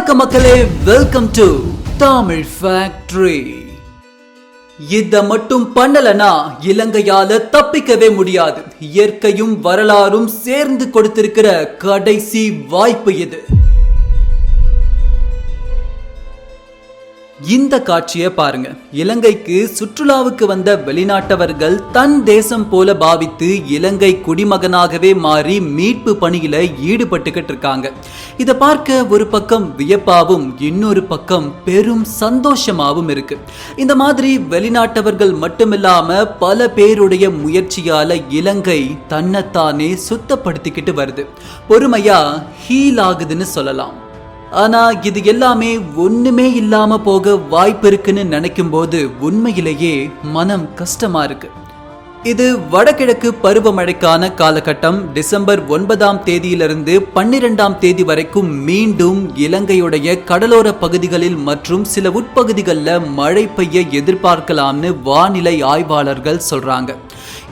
வணக்கம் மக்களே. Welcome to Tamil factory இத மட்டும் பண்ணலனா இலங்கையால தப்பிக்கவே முடியாது. இயற்கையும் வரலாறும் சேர்ந்து கொடுத்திருக்கிற கடைசி வாய்ப்பு இது. இந்த காட்சியை பாருங்க. இலங்கைக்கு சுற்றுலாவுக்கு வந்த வெளிநாட்டவர்கள் தன் தேசம் போல பாவித்து இலங்கை குடிமகனாகவே மாறி மீட்பு பணியில ஈடுபட்டுக்கிட்டு இருக்காங்க. இதை பார்க்க ஒரு பக்கம் வியப்பாவும் இன்னொரு பக்கம் பெரும் சந்தோஷமாவும் இருக்கு. இந்த மாதிரி வெளிநாட்டவர்கள் மட்டுமில்லாம பல பேருடைய முயற்சியால இலங்கை தன்னைத்தானே சுத்தப்படுத்திக்கிட்டு வருது. பொறுமையா ஹீல் ஆகுதுன்னு சொல்லலாம். ஆனா இது எல்லாமே ஒண்ணுமே இல்லாம போக வாய்ப்பு இருக்குன்னு நினைக்கும் போது உண்மையிலேயே மனம் கஷ்டமா இருக்கு. இது வடகிழக்கு பருவமழைக்கான காலகட்டம். டிசம்பர் ஒன்பதாம் தேதியிலிருந்து பன்னிரெண்டாம் தேதி வரைக்கும் மீண்டும் இலங்கையுடைய கடலோர பகுதிகளில் மற்றும் சில உட்பகுதிகளில் மழை பெய்ய எதிர்பார்க்கலாம்னு வானிலை ஆய்வாளர்கள் சொல்றாங்க.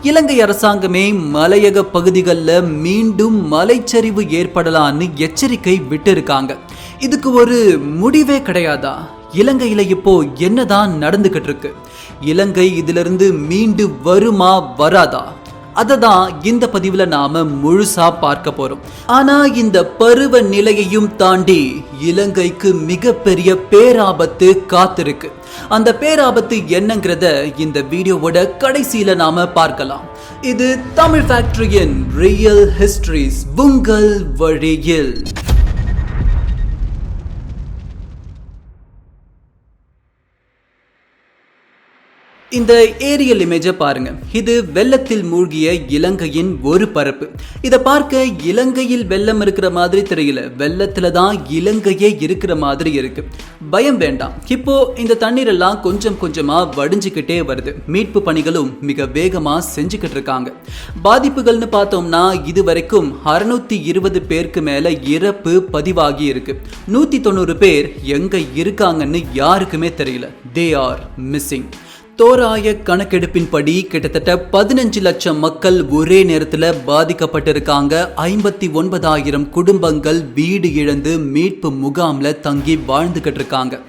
இலங்கை அரசாங்கமே மலையக பகுதிகளில் மீண்டும் மலைச்சரிவு ஏற்படலான்னு எச்சரிக்கை விட்டிருக்காங்க. இதுக்கு ஒரு முடிவே கிடையாதா? இலங்கையில இப்போ என்னதான் நடந்துகிட்டு இருக்கு? இலங்கை இதிலிருந்து மீண்டு வருமா வராதா? அதை தான் இந்த பதிவில் நாம முழுசா பார்க்க போறோம். ஆனா இந்த பருவ நிலையையும் தாண்டி இலங்கைக்கு மிகப்பெரிய பேராபத்து காத்திருக்கு. அந்த பேராபத்து என்னங்கிறத இந்த வீடியோவோட கடைசியில நாம பார்க்கலாம். இது தமிழ் ஃபேக்டரியின் ரியல் ஹிஸ்டரிஸ் உங்கள் வழியில். இந்த ஏரியல் இமேஜை பாருங்க. இது வெள்ளத்தில் மூழ்கிய இலங்கையின் ஒரு பரப்பு. இதை பார்க்க இலங்கையில் வெள்ளம் இருக்கிற மாதிரி தெரியல. வெள்ளத்துல தான் இலங்கையே இருக்கிற மாதிரி இருக்கு. பயம் வேண்டாம். இப்போ இந்த தண்ணீர் எல்லாம் கொஞ்சம் கொஞ்சமா வடிஞ்சுக்கிட்டே வருது. மீட்பு பணிகளும் மிக வேகமா செஞ்சுக்கிட்டு இருக்காங்க. பாதிப்புகள்னு பார்த்தோம்னா இது வரைக்கும் அறுநூத்தி இருபது பேருக்கு மேல இறப்பு பதிவாகி இருக்கு. நூத்தி தொண்ணூறு பேர் எங்க இருக்காங்கன்னு யாருக்குமே தெரியல. தே ஆர் மிஸ்ஸிங் தோராய கணக்கெடுப்பின்படி கிட்டத்தட்ட பதினஞ்சு லட்சம் மக்கள் ஒரே நேரத்தில் பாதிக்கப்பட்டிருக்காங்க. ஐம்பத்தி ஒன்பதாயிரம் குடும்பங்கள் வீடு இழந்து மீட்பு முகாம்ல தங்கி வாழ்ந்துகிட்டு இருக்காங்க.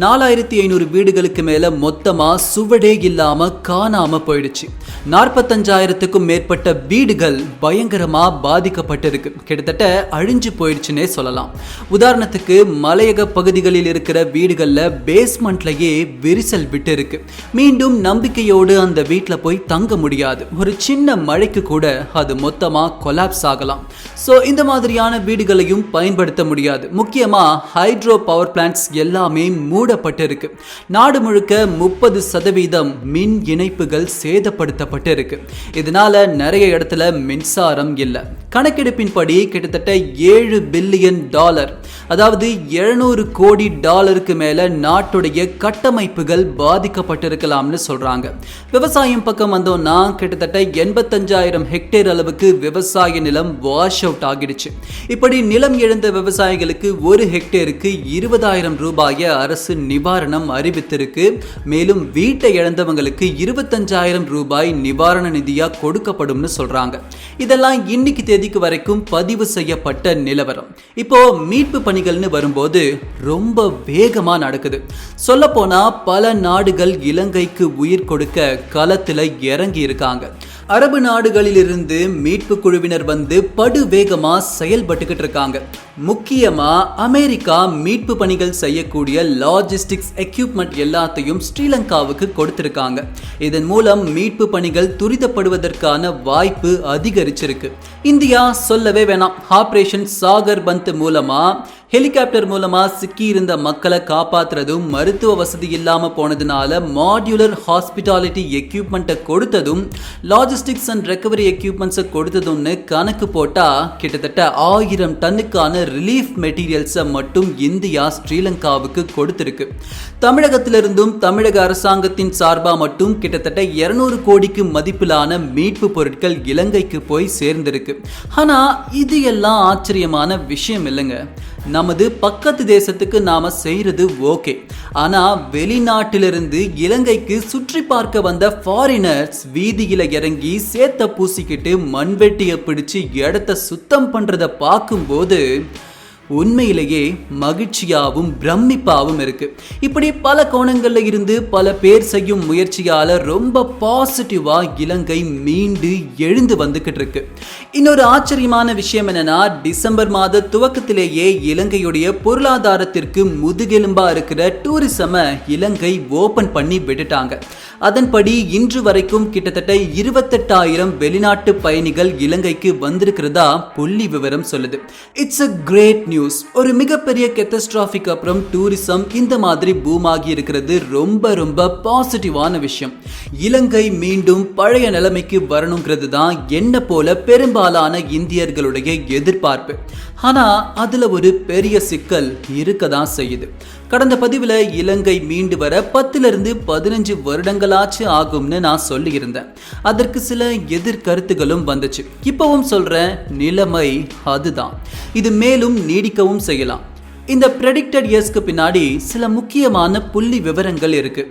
நாலாயிரத்தி ஐநூறு வீடுகளுக்கு மேல மொத்தமா சுவடே இல்லாம காணாம போயிடுச்சு. நாற்பத்தஞ்சாயிரத்துக்கும் மேற்பட்ட வீடுகள் பயங்கரமா பாதிக்கப்பட்டிருக்கு. கிட்டத்தட்ட அழிஞ்சு போயிடுச்சுன்னே சொல்லலாம். உதாரணத்துக்கு மலையக பகுதிகளில் இருக்கிற வீடுகளில் பேஸ்மெண்ட்லயே விரிசல் விட்டு இருக்கு மீண்டும் நம்பிக்கையோடு அந்த வீட்டில் போய் தங்க முடியாது. ஒரு சின்ன மழைக்கு கூட அது மொத்தமாக கொலாப்ஸ் ஆகலாம். ஸோ இந்த மாதிரியான வீடுகளையும் பயன்படுத்த முடியாது. முக்கியமா ஹைட்ரோ பவர் பிளான்ட்ஸ் எல்லாமே மூடப்பட்டிருக்கு. நாடு முழுக்க முப்பது சதவீதம் மின் இணைப்புகள் சேதப்படுத்தப்பட்டு இருக்கு இதனால நிறைய இடத்துல மின்சாரம் இல்லை. கணக்கெடுப்பின்படி கிட்டத்தட்ட ஏழு பில்லியன் டாலர் அதாவது எழுநூறு கோடி டாலருக்கு மேல நாட்டுடைய கட்டமைப்புகள் பாதிக்கப்பட்டிருக்கலாம்னு சொல்றாங்க. விவசாயம் பக்கம் வந்தோம்னா கிட்டத்தட்ட எண்பத்தஞ்சாயிரம் ஹெக்டேர் அளவுக்கு விவசாய நிலம் வாஷ் அவுட் ஆகிடுச்சு. இப்படி நிலம் இழந்த விவசாயிகளுக்கு ஒரு ஹெக்டேருக்கு இருபதாயிரம் ரூபாயை அரசு நிவாரணம் அறிவித்திருக்கு. மேலும் வீட்டை இழந்தவங்களுக்கு இருபத்தஞ்சாயிரம் ரூபாய் நிவாரண நிதியாக கொடுக்கப்படும்னு சொல்றாங்க. இதெல்லாம் இன்னைக்கு தேதிக்கு வரைக்கும் பதிவு செய்யப்பட்ட நிலவரம். இப்போ மீட்பு பணிகள்னு வரும்போது ரொம்ப வேகமாக நடக்குது. சொல்ல போனா பல நாடுகள் இலங்கை இலங்கைக்கு உயிர் கொடுக்க களத்தில் இறங்கி இருக்காங்க அரபு நாடுகளிலிருந்து மீட்பு குழுவினர் வந்து படுவேகமாக செயல்பட்டுக்கிட்டு இருக்காங்க. முக்கியமாக அமெரிக்கா மீட்பு பணிகள் செய்யக்கூடிய லாஜிஸ்டிக்ஸ் எக்யூப்மெண்ட் எல்லாத்தையும் ஸ்ரீலங்காவுக்கு கொடுத்துருக்காங்க. இதன் மூலம் மீட்பு பணிகள் துரிதப்படுவதற்கான வாய்ப்பு அதிகரிச்சிருக்கு. இந்தியா சொல்லவே வேணாம். ஆப்ரேஷன் சாகர் பந்த் மூலமாக ஹெலிகாப்டர் மூலமா சிக்கி இருந்த மக்களை காப்பாத்துறதும் மருத்துவ வசதி இல்லாம போனதுனால மாடியுலர் ஹாஸ்பிட்டாலிட்டி எக்யூப்மெண்ட்டை கொடுத்ததும் லாஜிஸ்டிக்ஸ் அண்ட் ரெக்கவரி எக்யூப்மெண்ட்ஸை கொடுத்ததும்னு கணக்கு போட்டா கிட்டத்தட்ட ஆயிரம் டன்னுக்கான ரிலீஃப் மெட்டீரியல்ஸை மட்டும் இந்தியா ஸ்ரீலங்காவுக்கு கொடுத்திருக்கு. தமிழகத்திலிருந்தும் தமிழக அரசாங்கத்தின் சார்பாக மட்டும் கிட்டத்தட்ட இருநூறு கோடிக்கு மதிப்பிலான மீட்பு பொருட்கள் இலங்கைக்கு போய் சேர்ந்திருக்கு. ஆனால் இது எல்லாம் ஆச்சரியமான விஷயம் இல்லைங்க. நமது பக்கத்து தேசத்துக்கு நாம செய்யறது ஓகே. ஆனா வெளிநாட்டிலிருந்து இலங்கைக்கு சுற்றி பார்க்க வந்த ஃபாரினர்ஸ் வீதியில இறங்கி சேத்த பூசிக்கிட்டு மண்வெட்டியை பிடிச்சு இடத்த சுத்தம் பண்றத பார்க்கும்போது உண்மையிலேயே மகிழ்ச்சியாவும் பிரமிப்பாவும் இருக்கு. இப்படி பல கோணங்கள்ல இருந்து பல பேர் செய்யும் முயற்சியால ரொம்ப பாசிட்டிவா இலங்கை மீண்டு எழுந்து வந்துகிட்டு இருக்கு. இன்னொரு ஆச்சரியமான விஷயம் என்னன்னா டிசம்பர் மாத துவக்கத்திலேயே இலங்கையுடைய பொருளாதாரத்திற்கு முதுகெலும்பா இருக்கிற டூரிசம இலங்கை ஓபன் பண்ணி விட்டுட்டாங்க. அதன்படி இன்று வரைக்கும் கிட்டத்தட்ட இருபத்தெட்டாயிரம் வெளிநாட்டு பயணிகள் இலங்கைக்கு வந்திருக்கிறதா புள்ளி விவரம் சொல்லுது. இட்ஸ் அ கிரேட் நியூஸ் ஒரு மிகப்பெரிய கெத்தஸ்ட்ராஃபிக் அப்புறம் டூரிசம் இந்த மாதிரி பூம் ஆகி இருக்கிறது ரொம்ப ரொம்ப பாசிட்டிவான விஷயம். இலங்கை மீண்டும் பழைய நிலைமைக்கு வரணுங்கிறது தான் என்ன போல பெரும்பாலான இந்தியர்களுடைய எதிர்பார்ப்பு. ஆனால் அதில் ஒரு பெரிய சிக்கல் இருக்க தான் செய்யுது. கடந்த பதிவில் இலங்கை மீண்டு வர பத்திலிருந்து பதினஞ்சு வருடங்களாச்சு ஆகும்னு நான் சொல்லியிருந்தேன். அதற்கு சில எதிர்கருத்துகளும் வந்துச்சு. இப்பவும் சொல்கிறேன் நிலைமை அதுதான். இது மேலும் நீடிக்கவும் செய்யலாம். இந்த ப்ரெடிக்டட் இயர்ஸ்க்கு பின்னாடி சில முக்கியமான புள்ளி விவரங்கள் இருக்கு.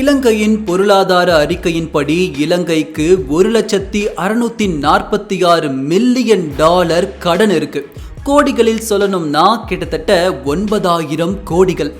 இலங்கையின் பொருளாதார அறிக்கையின்படி இலங்கைக்கு ஒரு லட்சத்தி அறுநூத்தி நாற்பத்தி ஆறு மில்லியன் டாலர் கடன் இருக்கு. கோடிகளில் சொல்லணும்னா கிட்டத்தட்ட ஒன்பதாயிரம் கோடிகள்.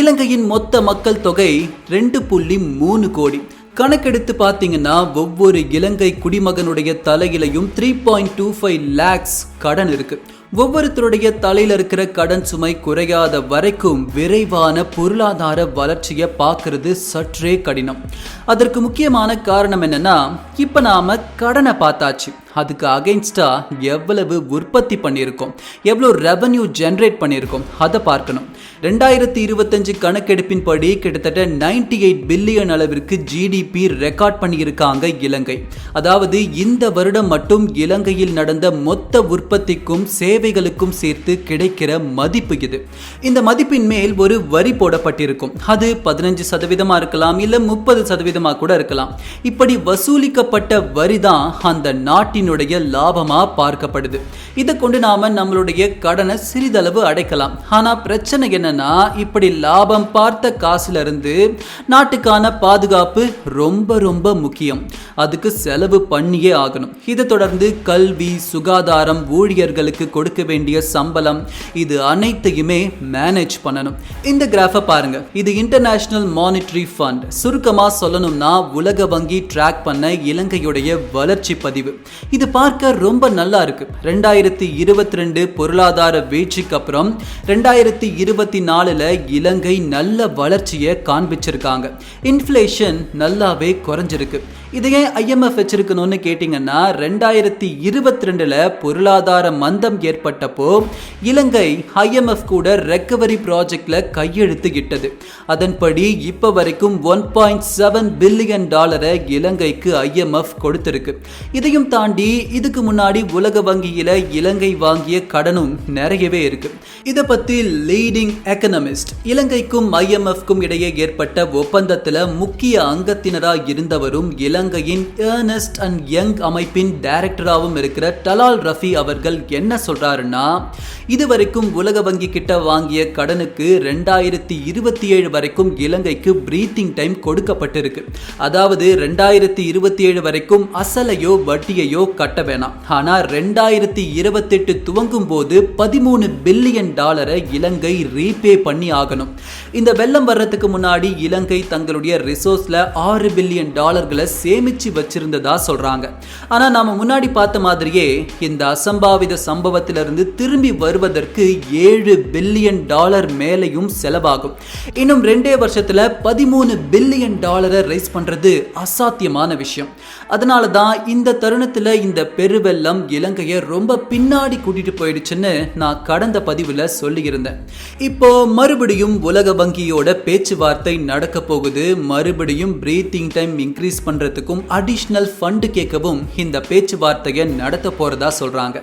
இலங்கையின் மொத்த மக்கள் தொகை ரெண்டு புள்ளி மூணு கோடி. கணக்கெடுத்து பார்த்தீங்கன்னா ஒவ்வொரு இலங்கை குடிமகனுடைய தலையிலையும் three point two five lakhs கடன் இருக்குது ஒவ்வொருத்தருடைய தலையில் இருக்கிற கடன் சுமை குறையாத வரைக்கும் விரைவான பொருளாதார வளர்ச்சியை பார்க்கறது சற்றே கடினம். அதற்கு முக்கியமான காரணம் என்னன்னா இப்ப நாம கடனை பார்த்தாச்சு. அதுக்கு அகைன்ஸ்டா எவ்வளவு உற்பத்தி பண்ணியிருக்கோம்? எவ்வளோ ரெவன்யூ ஜென்ரேட் பண்ணியிருக்கோம்? அதை பார்க்கணும். ரெண்டாயிரத்தி இருபத்தஞ்சு கணக்கெடுப்பின்படி கிட்டத்தட்ட நைன்டி எயிட் பில்லியன் அளவிற்கு ஜிடிபி ரெக்கார்ட் பண்ணியிருக்காங்க இலங்கை. அதாவது இந்த வருடம் மட்டும் இலங்கையில் நடந்த மொத்த உற்பத்திக்கும் சேவைகளுக்கும் சேர்த்து கிடைக்கிற மதிப்பு இது. இந்த மதிப்பின் மேல் ஒரு வரி போடப்பட்டிருக்கும். அது பதினஞ்சு சதவீதமாக இருக்கலாம் இல்லை முப்பது சதவீதமாக கூட இருக்கலாம். இப்படி வசூலிக்கப்பட்ட வரி தான் அந்த நாட்டின் நாட்டினுடைய லாபமா பார்க்கப்படுது. இதை கொண்டு நாம நம்மளுடைய கடனை சிறிதளவு அடைக்கலாம். ஆனா பிரச்சனை என்னன்னா இப்படி லாபம் பார்த்த காசுல இருந்து நாட்டுக்கான பாதுகாப்பு ரொம்ப ரொம்ப முக்கியம். அதுக்கு செலவு பண்ணியே ஆகணும். இதை தொடர்ந்து கல்வி சுகாதாரம் ஊழியர்களுக்கு கொடுக்க வேண்டிய சம்பளம் இது அனைத்தையுமே மேனேஜ் பண்ணணும். இந்த கிராஃபை பாருங்க. இது இன்டர்நேஷனல் மானிட்டரி ஃபண்ட் சுருக்கமாக சொல்லணும்னா உலக வங்கி ட்ராக் பண்ண இலங்கையுடைய வளர்ச்சி பதிவு. இது பார்க்க ரொம்ப நல்லா இருக்கு. ரெண்டாயிரத்தி இருபத்தி ரெண்டு பொருளாதார வீழ்ச்சிக்கு அப்புறம் ரெண்டாயிரத்தி இருபத்தி நாலுல இலங்கை நல்ல வளர்ச்சியை காண்பிச்சிருக்காங்க. இன்ஃப்ளேஷன் நல்லாவே குறைஞ்சிருக்கு. இதையே ஐஎம்எஃப் வச்சிருக்கணும்னு கேட்டிங்கன்னா ரெண்டாயிரத்தி இருபத்தி ரெண்டுல பொருளாதார மந்தம் ஏற்பட்டப்போ இலங்கை ஐஎம்எஃப் கூட ரெக்கவரி ப்ராஜெக்ட்ல கையெழுத்து இட்டது அதன்படி இப்போ வரைக்கும் ஒன் பாயிண்ட் செவன் பில்லியன் டாலரை இலங்கைக்கு ஐஎம்எஃப் கொடுத்திருக்கு. இதையும் தாண்டி இதுக்கு முன்னாடி உலக வங்கியில் இலங்கை வாங்கிய கடனும் நிறையவே இருக்கு. இதை பற்றி லீடிங் எக்கனமிஸ்ட் இலங்கைக்கும் ஐஎம்எஃப்க்கும் இடையே ஏற்பட்ட ஒப்பந்தத்தில் முக்கிய அங்கத்தினராக இருந்தவரும் இலங்கையின் ஏர்னஸ்ட் அண்ட் யங் அமைப்பின் டைரக்டராகவும் இருக்கிற டலால் ரஃபி அவர்கள் என்ன சொல்றாருன்னா இதுவரைக்கும் உலக வங்கி கிட்ட வாங்கிய கடனுக்கு ரெண்டாயிரத்தி இருபத்தி ஏழு வரைக்கும் இலங்கைக்கு பிரீத்திங் டைம் கொடுக்கப்பட்டிருக்கு. அதாவது ரெண்டாயிரத்தி இருபத்தி ஏழு வரைக்கும் அசலையோ வட்டியையோ கட்ட வேணாம். ஆனா ரெண்டாயிரத்தி இருபத்தெட்டு துவங்கும் போது பதிமூணு பில்லியன் டாலரை இலங்கை ரீபே பண்ணி ஆகணும். இந்த வெள்ளம் வர்றதுக்கு முன்னாடி இலங்கை தங்களுடைய ரிசோர்ஸ்ல ஆறு பில்லியன் டாலர்களை சேமிச்சு வச்சிருந்ததா சொல்றாங்க. ஆனா நாம முன்னாடி பார்த்த மாதிரியே இந்த அசம்பாவித சம்பவத்திலிருந்து திரும்பி வருவதற்கு ஏழு பில்லியன் டாலர் மேலையும் செலவாகும். இன்னும் ரெண்டே வருஷத்துல பதிமூணு பில்லியன் டாலரை ரைஸ் பண்றது அசாத்தியமான விஷயம். அதனால தான் இந்த தருணத்தில் இந்த பெருவெள்ளம் இலங்கையை ரொம்ப பின்னாடி கூட்டிட்டு போயிடுச்சுன்னு நான் கடந்த பதிவில் சொல்லியிருந்தேன். இப்போ மறுபடியும் உலக வங்கியோட பேச்சுவார்த்தை நடக்க போகுது. மறுபடியும் பிரீத்திங் டைம் இன்க்ரீஸ் பண்ணுறதுக்கும் அடிஷ்னல் ஃபண்டு கேட்கவும் இந்த பேச்சுவார்த்தையை நடத்த போகிறதா சொல்கிறாங்க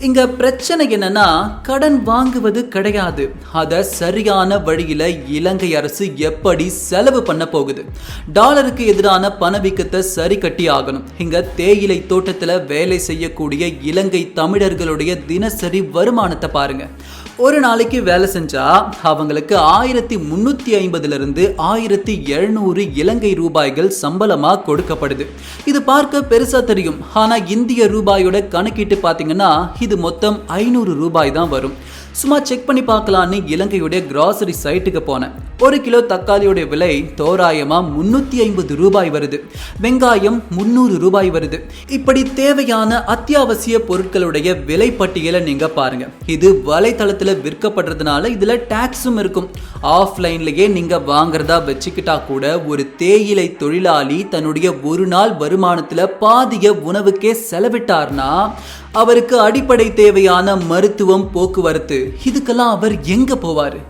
இங்க பிரச்சனை என்னன்னா கடன் வாங்குவது கிடையாது. அதை சரியான வழியில இலங்கை அரசு எப்படி செலவு பண்ண போகுது? டாலருக்கு எதிரான பணவீக்கத்தை சரி கட்டி ஆகணும். இங்க தேயிலை தோட்டத்துல வேலை செய்யக்கூடிய இலங்கை தமிழர்களுடைய தினசரி வருமானத்தை பாருங்க. ஒரு நாளைக்கு வேலை செஞ்சா அவங்களுக்கு ஆயிரத்தி முன்னூத்தி ஐம்பதுல இருந்து ஆயிரத்தி எழுநூறு இலங்கை ரூபாய்கள் சம்பளமா கொடுக்கப்படுது. இது பார்க்க பெருசா தெரியும். ஆனா இந்திய ரூபாயோட கணக்கிட்டு பாத்தீங்கன்னா இது மொத்தம் ஐநூறு ரூபாய் தான் வரும். சும்மா செக் பண்ணி பார்க்கலான்னு இலங்கையுடைய கிராசரி சைட்டுக்கு போனேன். ஒரு கிலோ தக்காளியோட விலை தோராயமாக முந்நூற்றி ஐம்பது ரூபாய் வருது. வெங்காயம் முந்நூறு ரூபாய் வருது. இப்படி தேவையான அத்தியாவசிய பொருட்களுடைய விலை பட்டியலை நீங்கள் பாருங்கள் இது வலைதளத்தில் விற்கப்படுறதுனால இதில் டேக்ஸும் இருக்கும். ஆஃப்லைன்லேயே நீங்கள் வாங்குறதா வச்சுக்கிட்டா கூட ஒரு தேயிலை தொழிலாளி தன்னுடைய ஒரு நாள் வருமானத்தில் பாதிய உணவுக்கே செலவிட்டார்னா அவருக்கு அடிப்படை தேவையான மருத்துவம் போக்குவரத்து இதுக்கெல்லாம் அவர் எங்கே போவார்?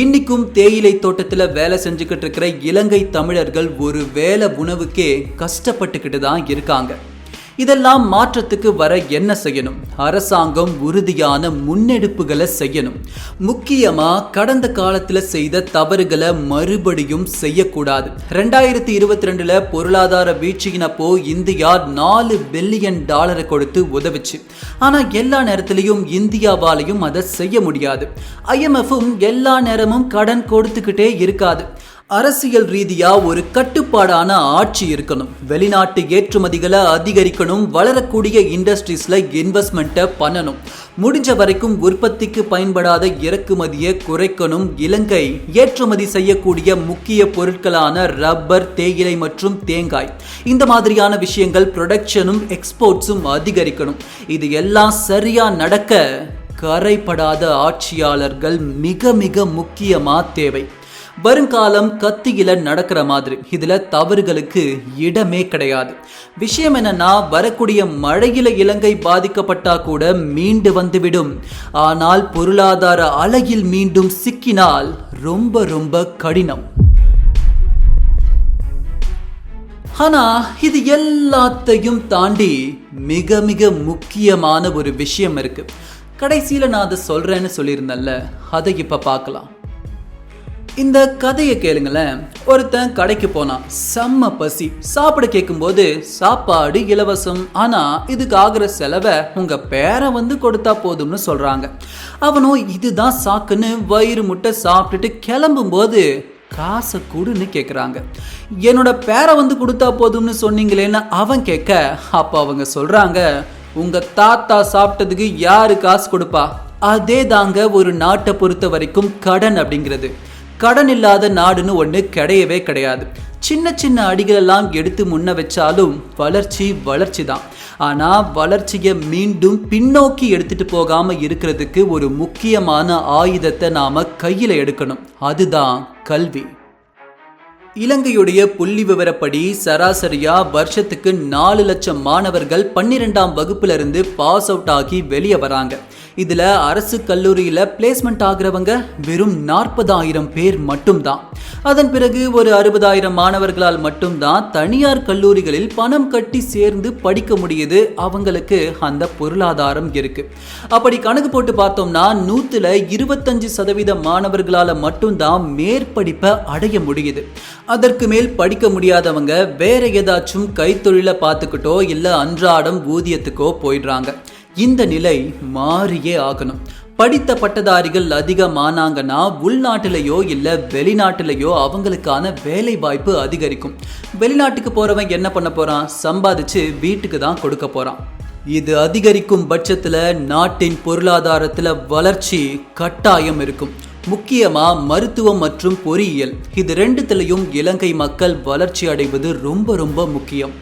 இன்னைக்கும் தேயிலை தோட்டத்தில் வேலை செஞ்சுக்கிட்டு இருக்கிற இலங்கை தமிழர்கள் ஒரு வேலை உணவுக்கே கஷ்டப்பட்டுக்கிட்டு தான் இருக்காங்க. இதெல்லாம் மாற்றத்துக்கு வர என்ன செய்யணும்? அரசாங்கம் உறுதியான முன்னெடுப்புகளை செய்யணும். முக்கியமா கடந்த காலத்துல செய்த தவறுகளை மறுபடியும் செய்யக்கூடாது. ரெண்டாயிரத்தி இருபத்தி ரெண்டுல பொருளாதார வீழ்ச்சியினப்போ இந்தியா நாலு பில்லியன் டாலரை கொடுத்து உதவிச்சு. ஆனா எல்லா நேரத்திலையும் இந்தியாவாலையும் அதை செய்ய முடியாது. ஐஎம்எஃப்பும் எல்லா நேரமும் கடன் கொடுத்துக்கிட்டே இருக்காது. அரசியல் ரீதியா ஒரு கட்டுப்பாடான ஆட்சி இருக்கணும். வெளிநாட்டு ஏற்றுமதிகளை அதிகரிக்கணும் வளரக்கூடிய இண்டஸ்ட்ரீஸ்ல இன்வெஸ்ட்மெண்ட்டை பண்ணணும். முடிஞ்ச வரைக்கும் உற்பத்திக்கு பயன்படாத இறக்குமதியை குறைக்கணும். இலங்கை ஏற்றுமதி செய்யக்கூடிய முக்கிய பொருட்களான ரப்பர் தேயிலை மற்றும் தேங்காய். இந்த மாதிரியான விஷயங்கள் ப்ரொடக்ஷனும் எக்ஸ்போர்ட்ஸும் அதிகரிக்கணும். இது எல்லாம் சரியா நடக்க கரைப்படாத ஆட்சியாளர்கள் மிக மிக முக்கியமாக தேவை. வருங்காலம் கத்தியில நடக்கிற மாதிரி. இதுல தவறுகளுக்கு இடமே கிடையாது. விஷயம் என்னன்னா வரக்கூடிய மழையில இலங்கை பாதிக்கப்பட்டா கூட மீண்டு வந்துவிடும். ஆனால் பொருளாதார அலையில் மீண்டும் சிக்கினால் ரொம்ப ரொம்ப கடினம். ஆனா இது எல்லாத்தையும் தாண்டி மிக மிக முக்கியமான ஒரு விஷயம் இருக்கு. கடைசியில நான் அதை சொல்றேன்னு சொல்லியிருந்தேன்ல அதை இப்ப பார்க்கலாம். இந்த கதையை கேளுங்களேன். ஒருத்தன் கடைக்கு போனான். செம்ம பசி. சாப்பிட கேட்கும்போது சாப்பாடு இலவசம். ஆனா இதுக்கு ஆகிற செலவை உங்க பேரை வந்து கொடுத்தா போதும்னு சொல்றாங்க. அவனும் இதுதான் சாக்குன்னு வயிறு முட்டை சாப்பிட்டுட்டு கிளம்பும்போது காசை கொடுன்னு கேட்குறாங்க என்னோட பேரை வந்து கொடுத்தா போதும்னு சொன்னீங்களேன்னு அவன் கேட்க அப்போ அவங்க சொல்கிறாங்க உங்கள் தாத்தா சாப்பிட்டதுக்கு யாரு காசு கொடுப்பா? அதே தாங்க ஒரு நாட்டை பொறுத்த வரைக்கும் கடன் அப்படிங்கிறது. கடன் இல்லாத நாடுன்னு ஒன்று கிடையவே கிடையாது. சின்ன சின்ன அடிகளெல்லாம் எடுத்து முன்ன வச்சாலும் வளர்ச்சி வளர்ச்சி தான் ஆனால் வளர்ச்சியை மீண்டும் பின்னோக்கி எடுத்துட்டு போகாமல் இருக்கிறதுக்கு ஒரு முக்கியமான ஆயுதத்தை நாம் கையில் எடுக்கணும். அதுதான் கல்வி. இலங்கையுடைய புள்ளி விவரப்படி சராசரியா வருஷத்துக்கு நாலு லட்சம் மாணவர்கள் பன்னிரெண்டாம் வகுப்புல இருந்து பாஸ் அவுட் ஆகி வெளியே வராங்க. இதுல அரசு கல்லூரியில பிளேஸ்மெண்ட் ஆகிறவங்க வெறும் நாற்பதாயிரம் பேர் மட்டும்தான். அதன் பிறகு ஒரு அறுபதாயிரம் மாணவர்களால் மட்டும்தான் தனியார் கல்லூரிகளில் பணம் கட்டி சேர்ந்து படிக்க முடியுது. அவங்களுக்கு அந்த பொருளாதாரம் இருக்கு. அப்படி கணக்கு போட்டு பார்த்தோம்னா நூத்துல இருபத்தஞ்சு சதவீத மாணவர்களால மட்டும்தான் மேற்படிப்பை அடைய முடியுது. அதற்கு மேல் படிக்க முடியாதவங்க வேற ஏதாச்சும் கைத்தொழிலை பார்த்துக்கிட்டோ இல்லை அன்றாடம் ஊதியத்துக்கோ போயிடுறாங்க. இந்த நிலை மாறியே ஆகணும். படித்த பட்டதாரிகள் அதிகமானாங்கன்னா உள்நாட்டிலேயோ இல்லை வெளிநாட்டிலேயோ அவங்களுக்கான வேலை வாய்ப்பு அதிகரிக்கும். வெளிநாட்டுக்கு போகிறவன் என்ன பண்ண போகிறான் சம்பாதிச்சு வீட்டுக்கு தான் கொடுக்க போகிறான் இது அதிகரிக்கும் பட்சத்தில் நாட்டின் பொருளாதாரத்தில் வளர்ச்சி கட்டாயம் இருக்கும். முக்கியமாக மருத்துவம் மற்றும் பொறியியல். இது ரெண்டுத்துலேயும் இலங்கை மக்கள் வளர்ச்சி அடைவது ரொம்ப ரொம்ப முக்கியம்.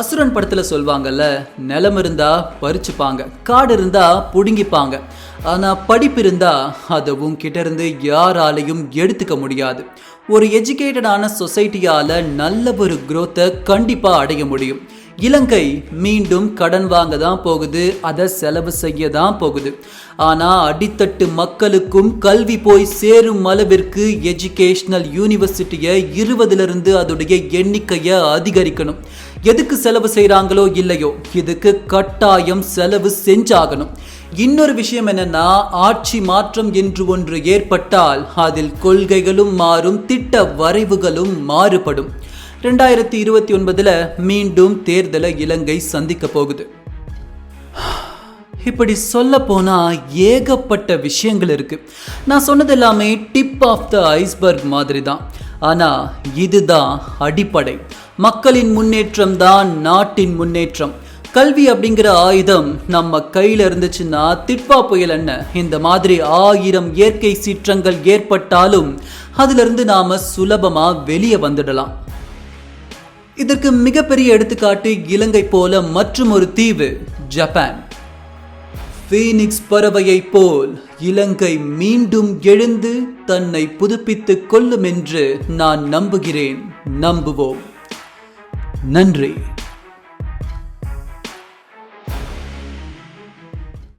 அசுரன் படத்தில் சொல்வாங்கல்ல நிலம் இருந்தால் பறிச்சுப்பாங்க காடு இருந்தால் பிடுங்கிப்பாங்க. ஆனால் படிப்பு இருந்தால் அதை கிட்டேருந்து யாராலையும் எடுத்துக்க முடியாது. ஒரு எஜுகேட்டடான சொசைட்டியால் நல்ல ஒரு குரோத்தை கண்டிப்பாக அடைய முடியும். இலங்கை மீண்டும் கடன் வாங்க தான் போகுது அதை செலவு செய்ய தான் போகுது. ஆனால் அடித்தட்டு மக்களுக்கும் கல்வி போய் சேரும் அளவிற்கு எஜுகேஷனல் யூனிவர்சிட்டியை இருபதுலேருந்து அதோடைய எண்ணிக்கையை அதிகரிக்கணும். எதுக்கு செலவு செய்கிறாங்களோ இல்லையோ இதுக்கு கட்டாயம் செலவு செஞ்சாகணும். இன்னொரு விஷயம் என்னன்னா ஆட்சி மாற்றம் என்று ஒன்று ஏற்பட்டால் அதில் கொள்கைகளும் மாறும் திட்ட வரைவுகளும் மாறுபடும். ரெண்டாயிரத்தி இருபத்தி ஒன்பதில் மீண்டும் தேர்தலை இலங்கை சந்திக்க போகுது. இப்படி சொல்ல போனால் ஏகப்பட்ட விஷயங்கள் இருக்குது நான் சொன்னது எல்லாமே டிப் ஆஃப் த ஐஸ்பர்க் மாதிரி தான் ஆனால் இதுதான் அடிப்படை. மக்களின் முன்னேற்றம் தான் நாட்டின் முன்னேற்றம். கல்வி அப்படிங்கிற ஆயுதம் நம்ம கையில் இருந்துச்சுன்னா திட்பா புயல் என்ன? இந்த மாதிரி ஆயிரம் இயற்கை சீற்றங்கள் ஏற்பட்டாலும் அதிலிருந்து நாம் சுலபமாக வெளியே வந்துடலாம். இதற்கு மிகப்பெரிய எடுத்துக்காட்டு இலங்கை போல மற்றும் ஒரு தீவு ஜப்பான். ஃபீனிக்ஸ் பறவையைப் போல் இலங்கை மீண்டும் எழுந்து தன்னை புதுப்பித்துக் கொள்ளும் என்று நான் நம்புகிறேன். நம்புவோம். நன்றி.